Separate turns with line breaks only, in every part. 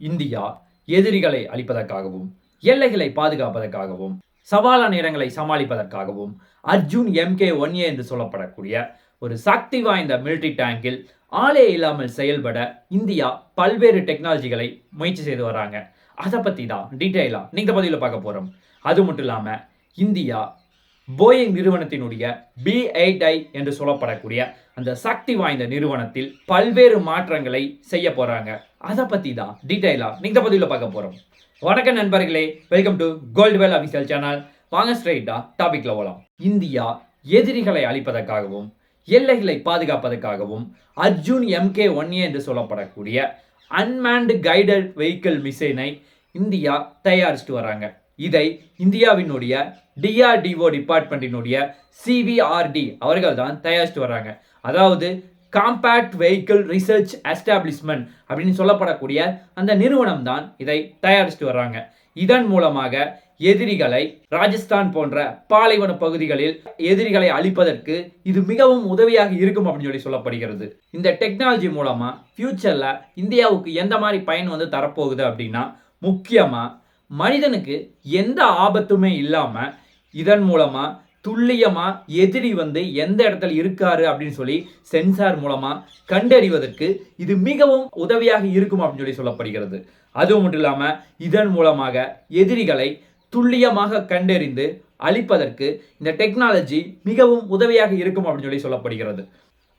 India எதிரிகளை அழிப்பதற்காகவும் எல்லைகளை பாதுகாப்பதற்காகவும் சவாலான இடங்களை சமாளிப்பதற்காகவும் அர்ஜுன் எம்கே ஒன் ஏ என்று சொல்லப்படக்கூடிய ஒரு சக்தி வாய்ந்த மிலிட்ரி டேங்கில் ஆளே இல்லாமல் செயல்பட இந்தியா பல்வேறு டெக்னாலஜிகளை முயற்சி செய்து வராங்க. அதை பற்றி தான் டீட்டெயிலாக நீங்கள் பதிவில் பார்க்க போகிறோம் அது மட்டும் இல்லாமல் இந்தியா போயிங் நிறுவனத்தினுடைய பி எயிட் ஐ என்று சொல்லப்படக்கூடிய அந்த சக்தி வாய்ந்த நிறுவனத்தில் பல்வேறு மாற்றங்களை செய்ய போகிறாங்க அதை பற்றி தான் டீட்டெயிலா நீங்க பதிவில் பார்க்க போகிறோம் வணக்கம் நண்பர்களே welcome to gold well official channel வாங்க ஸ்ட்ரைட்டா டாபிக்ல போகலாம் இந்தியா எதிரிகளை அழிப்பதற்காகவும் எல்லைகளை பாதுகாப்பதற்காகவும் அர்ஜுன் எம்கே ஒன் ஏ என்று சொல்லப்படக்கூடிய அன்மேன்டு கைடட் வெஹிக்கிள் மிஷினை இந்தியா தயாரிச்சுட்டு வராங்க. இதை இந்தியாவினுடைய டிஆர்டிஓ டிபார்ட்மெண்ட்டினுடைய சிவிஆர்டி அவர்கள் தான் தயாரிச்சுட்டு வராங்க. அதாவது காம்பேக்ட் வெஹிக்கிள் ரிசர்ச் எஸ்டாப்ளிஷ்மெண்ட் அப்படின்னு சொல்லப்படக்கூடிய அந்த நிறுவனம் தான் இதை தயாரிச்சுட்டு வர்றாங்க. இதன் மூலமாக எதிரிகளை ராஜஸ்தான் போன்ற பாலைவன பகுதிகளில் எதிரிகளை அழிப்பதற்கு இது மிகவும் உதவியாக இருக்கும் அப்படின்னு சொல்லி சொல்லப்படுகிறது. இந்த டெக்னாலஜி மூலமா ஃபியூச்சர்ல இந்தியாவுக்கு எந்த மாதிரி பயன் வந்து தரப்போகுது அப்படின்னா முக்கியமா மனிதனுக்கு எந்த ஆபத்துமே இல்லாம இதன் மூலமா துல்லியமாக எதிரி வந்து எந்த இடத்துல இருக்காரு அப்படின்னு சொல்லி சென்சார் மூலமாக கண்டறிவதற்கு இது மிகவும் உதவியாக இருக்கும் அப்படின்னு சொல்லி சொல்லப்படுகிறது. அது மட்டும் இல்லாமல் இதன் மூலமாக எதிரிகளை துல்லியமாக கண்டறிந்து அழிப்பதற்கு இந்த டெக்னாலஜி மிகவும் உதவியாக இருக்கும் அப்படின்னு சொல்லி சொல்லப்படுகிறது.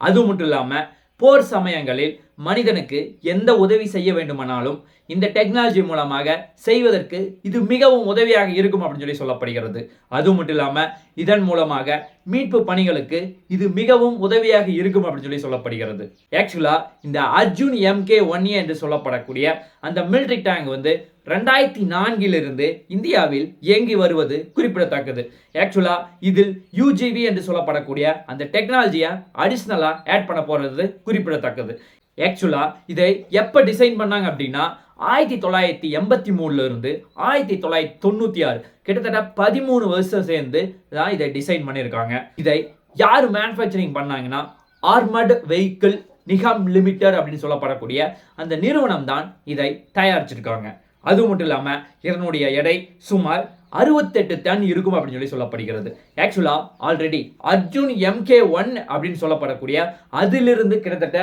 அது மட்டும் இல்லாமல் போர் சமயங்களில் மனிதனுக்கு எந்த உதவி செய்ய வேண்டுமானாலும் இந்த டெக்னாலஜி மூலமாக செய்வதற்கு இது மிகவும் உதவியாக இருக்கும் அப்படின்னு சொல்லி சொல்லப்படுகிறது. அது மட்டும் இல்லாமல் இதன் மூலமாக மீட்பு பணிகளுக்கு இது மிகவும் உதவியாக இருக்கும் அப்படின்னு சொல்லி சொல்லப்படுகிறது. ஆக்சுவலாக இந்த அர்ஜுன் எம்கே ஒன் ஏ என்று சொல்லப்படக்கூடிய அந்த மிலிட்ரி டேங்க் வந்து ரெண்டாயிரத்தி நான்கிலிருந்து இந்தியாவில் இயங்கி வருவது குறிப்பிடத்தக்கது. ஆக்சுவலாக இதில் யூஜிவி என்று சொல்லப்படக்கூடிய அந்த டெக்னாலஜியை அடிஷ்னலாக ஆட் பண்ண போகிறது குறிப்பிடத்தக்கது. ஆக்சுவலாக இதை எப்போ டிசைன் பண்ணாங்க அப்படின்னா ஆயிரத்தி தொள்ளாயிரத்தி எண்பத்தி மூணுல இருந்து ஆயிரத்தி தொள்ளாயிரத்தி தொண்ணூற்றி ஆறு கிட்டத்தட்ட பதிமூணு வருஷம் சேர்ந்து தான் இதை டிசைன் பண்ணியிருக்காங்க இதை யார் மேனுஃபேக்சரிங் பண்ணாங்கன்னா ஆர்மட் வெஹிக்கிள் நிகாம் லிமிடெட் அப்படின்னு சொல்லப்படக்கூடிய அந்த நிறுவனம் தான் இதை தயாரிச்சிருக்காங்க. அது மட்டும் இல்லாமல் இதனுடைய எடை சுமார் அறுபத்தெட்டு டன் இருக்கும் அப்படின்னு சொல்லி சொல்லப்படுகிறது. ஆக்சுவலாக ஆல்ரெடி அர்ஜுன் எம்கே ஒன் அப்படின்னு சொல்லப்படக்கூடிய அதிலிருந்து கிட்டத்தட்ட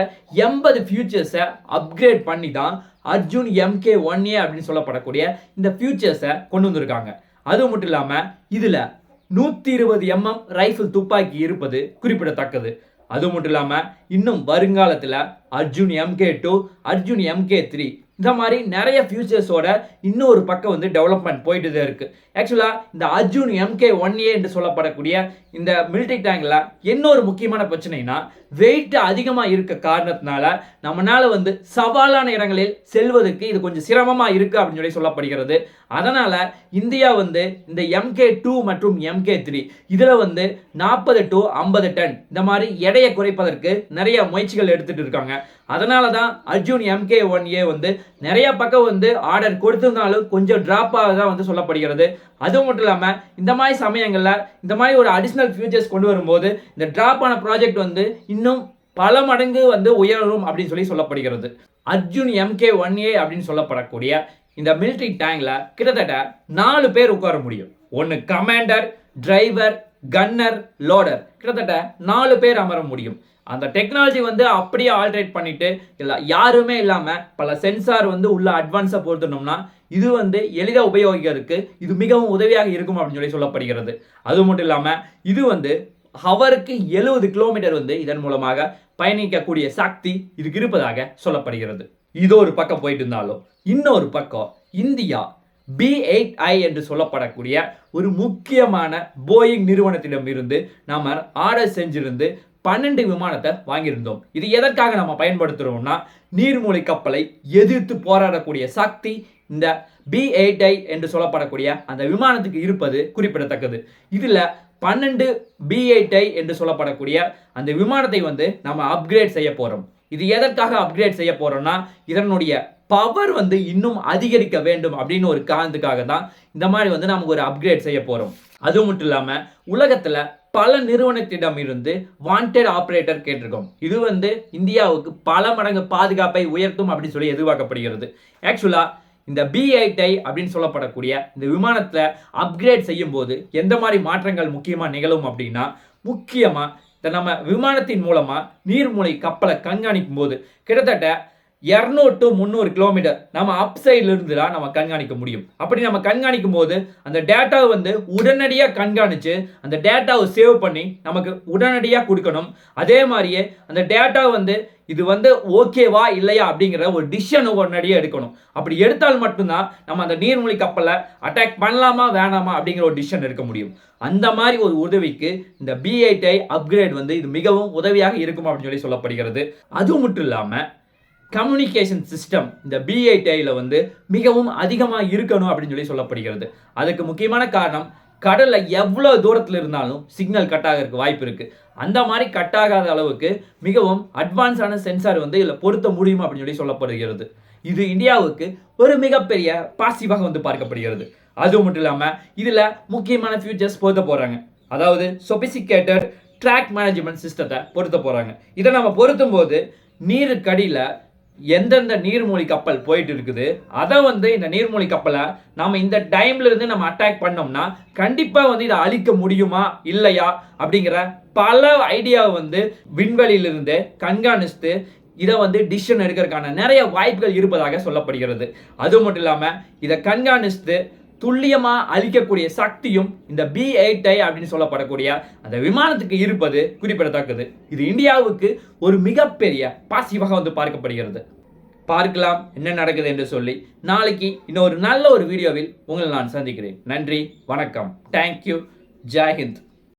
எண்பது ஃபியூச்சர்ஸை அப்கிரேட் பண்ணி தான் அர்ஜுன் எம்கே ஒன் ஏ அப்படின்னு சொல்லப்படக்கூடிய இந்த ஃபியூச்சர்ஸை கொண்டு வந்திருக்காங்க. அது மட்டும் இல்லாமல் இதில் நூற்றி இருபது எம்எம் ரைஃபிள் துப்பாக்கி இருப்பது குறிப்பிடத்தக்கது. அது மட்டும் இல்லாமல் இன்னும் வருங்காலத்தில் Arjun MK two Arjun MK three இந்த மாதிரி நிறைய ஃபியூச்சர்ஸோட இன்னொரு பக்கம் வந்து டெவலப்மெண்ட் போயிட்டு தான் இருக்குது ஆக்சுவலாக இந்த அர்ஜுன் எம்கே ஒன் ஏ என்று சொல்லப்படக்கூடிய இந்த மிலிட்ரி டேங்கில் இன்னொரு முக்கியமான பிரச்சனைனா வெயிட் அதிகமாக இருக்க காரணத்தினால நம்மளால் வந்து சவாலான இடங்களில் செல்வதற்கு இது கொஞ்சம் சிரமமாக இருக்குது அப்படின்னு சொல்லி சொல்லப்படுகிறது. அதனால் இந்தியா வந்து இந்த எம்கே டூ மற்றும் எம்கே த்ரீ இதில் வந்து நாற்பது டு ஐம்பது டன் இந்த மாதிரி எடையை குறைப்பதற்கு நிறைய முயற்சிகள் எடுத்துகிட்டு இருக்காங்க. அதனால தான் அர்ஜுன் எம்கே ஒன் ஏ வந்து நிறைய பக்கம் வந்து ஆர்டர் கொடுத்திருந்தாலும் கொஞ்சம் ட்ராப்பாக தான் வந்து சொல்லப்படுகிறது. அது மட்டும் இல்லாமல் இந்த மாதிரி சமயங்களில் இந்த மாதிரி ஒரு அடிஷ்னல் ஃபியூச்சர்ஸ் கொண்டு வரும்போது இந்த ட்ராப் ஆன ப்ராஜெக்ட் வந்து இன்னும் பல மடங்கு வந்து உயரும் அப்படின்னு சொல்லி சொல்லப்படுகிறது. அர்ஜுன் எம்கே ஒன் ஏ அப்படின்னு சொல்லப்படக்கூடிய இந்த மிலிட்ரி டேங்கில் கிட்டத்தட்ட நாலு பேர் உட்கார முடியும். ஒன்று கமாண்டர் டிரைவர் கன்னர் லோடர் கிட்டத்தட்ட நாலு பேர் அமர முடியும். அந்த டெக்னாலஜி வந்து அப்படியே ஆல்ட்ரேட் பண்ணிட்டு இல்லை யாருமே இல்லாமல் பல சென்சார் வந்து உள்ள அட்வான்ஸாக பொருத்தணும்னா இது வந்து எளிதாக உபயோகிக்கிறதுக்கு இது மிகவும் உதவியாக இருக்கும் அப்படின்னு சொல்லி சொல்லப்படுகிறது. அது மட்டும் இல்லாமல் இது வந்து ஹவருக்கு எழுபது கிலோமீட்டர் வந்து இதன் மூலமாக பயணிக்கக்கூடிய சக்தி இதுக்கு இருப்பதாக சொல்லப்படுகிறது. இது ஒரு பக்கம் போயிட்டு இருந்தாலும் இன்னொரு பக்கம் இந்தியா பி எயிட் ஐ என்று சொல்லப்படக்கூடிய ஒரு முக்கியமான போயிங் நிறுவனத்திடம் இருந்து நாம் ஆர்டர் செஞ்சிருந்து பன்னெண்டு விமானத்தை வாங்கியிருந்தோம். இது எதற்காக நம்ம பயன்படுத்துகிறோம்னா நீர்மூழ்கி கப்பலை எதிர்த்து போராடக்கூடிய சக்தி இந்த பி எயிட் ஐ என்று சொல்லப்படக்கூடிய அந்த விமானத்துக்கு இருப்பது குறிப்பிடத்தக்கது. இதில் பன்னெண்டு பி எயிட் ஐ என்று சொல்லப்படக்கூடிய அந்த விமானத்தை வந்து நம்ம அப்கிரேட் செய்ய போகிறோம் இது எதற்காக அப்கிரேட் செய்ய போகிறோன்னா இதனுடைய பவர் வந்து இன்னும் அதிகரிக்க வேண்டும் அப்படின்னு ஒரு காரணத்துக்காக தான் இந்த மாதிரி வந்து நமக்கு ஒரு அப்கிரேட் செய்ய போகிறோம் அது மட்டும் இல்லாமல் உலகத்தில் பல நிறுவனத்திடம் இருந்து வாண்டட் ஆப்ரேட்டர் கேட்டிருக்கோம். இது வந்து இந்தியாவுக்கு பல மடங்கு பாதுகாப்பை உயர்த்தும் அப்படின்னு சொல்லி எதிர்பார்க்கப்படுகிறது. ஆக்சுவலாக இந்த பி அப்படின்னு சொல்லப்படக்கூடிய இந்த விமானத்தை அப்கிரேட் செய்யும் போது எந்த மாதிரி மாற்றங்கள் முக்கியமாக நிகழும் அப்படின்னா முக்கியமாக நம்ம விமானத்தின் மூலமாக நீர்மூழ்கி கப்பலை கண்காணிக்கும் போது கிட்டத்தட்ட இரநூறு டு முந்நூறு கிலோமீட்டர் நம்ம அப் இருந்து தான் நம்ம கண்காணிக்க முடியும். அப்படி நம்ம கண்காணிக்கும் போது அந்த டேட்டாவை வந்து உடனடியாக கண்காணித்து அந்த டேட்டாவை சேவ் பண்ணி நமக்கு உடனடியாக கொடுக்கணும். அதே மாதிரியே அந்த டேட்டா வந்து இது வந்து ஓகேவா இல்லையா அப்படிங்கிற ஒரு டிசிஷன் உடனடியாக எடுக்கணும். அப்படி எடுத்தால் மட்டும்தான் நம்ம அந்த நீர்மூழ்கி கப்பலை அட்டாக் பண்ணலாமா வேணாமா அப்படிங்கிற ஒரு டிசிஷன் எடுக்க முடியும். அந்த மாதிரி ஒரு உதவிக்கு இந்த பிஐடிஐ அப்கிரேட் வந்து இது மிகவும் உதவியாக இருக்கும் அப்படின்னு சொல்லி சொல்லப்படுகிறது. அது மட்டும் இல்லாமல் கம்யூனிகேஷன் சிஸ்டம் இந்த பிஐடிஐயில் வந்து மிகவும் அதிகமாக இருக்கணும் அப்படின்னு சொல்லி சொல்லப்படுகிறது. அதுக்கு முக்கியமான காரணம் கடலில் எவ்வளோ தூரத்தில் இருந்தாலும் சிக்னல் கட் ஆகிறதுக்கு வாய்ப்பு இருக்குது அந்த மாதிரி கட் ஆகாத அளவுக்கு மிகவும் அட்வான்ஸான சென்சார் வந்து இதில் பொருத்த முடியும் அப்படின்னு சொல்லி சொல்லப்படுகிறது. இது இந்தியாவுக்கு ஒரு மிகப்பெரிய பாசிவாக வந்து பார்க்கப்படுகிறது. அது மட்டும் இல்லாமல் இதில் முக்கியமான ஃபியூச்சர்ஸ் பொருத்த போகிறாங்க அதாவது சொபிசிகேட்டட் ட்ராக் மேனேஜ்மெண்ட் சிஸ்டத்தை பொருத்த போகிறாங்க இதை நம்ம பொருத்தும் போது நீருக்கடியில் எந்தெந்த நீர்மூழ்கி கப்பல் போயிட்டு இருக்குது அதை வந்து இந்த நீர்மூழ்கி கப்பலை நாம் இந்த டைம்ல இருந்து நம்ம அட்டாக் பண்ணோம்னா கண்டிப்பாக வந்து இதை அழிக்க முடியுமா இல்லையா அப்படிங்கிற பல ஐடியாவை வந்து விண்வெளியிலிருந்து கண்காணித்து இதை வந்து டிசிஷன் எடுக்கிறதுக்கான நிறைய வாய்ப்புகள் இருப்பதாக சொல்லப்படுகிறது. அது மட்டும் இல்லாமல் இதை கண்காணித்து துல்லியமாக அழிக்கக்கூடிய சக்தியும் இந்த பி எயிட் ஐ அப்படின்னு சொல்லப்படக்கூடிய அந்த விமானத்துக்கு இருப்பது குறிப்பிடத்தக்கது. இது இந்தியாவுக்கு ஒரு மிகப்பெரிய பாசிவாக வந்து பார்க்கப்படுகிறது. பார்க்கலாம் என்ன நடக்குது என்று சொல்லி. நாளைக்கு இன்னொரு நல்ல ஒரு வீடியோவில் உங்களை நான் சந்திக்கிறேன். நன்றி வணக்கம். தேங்க்யூ ஜெய்ஹிந்த்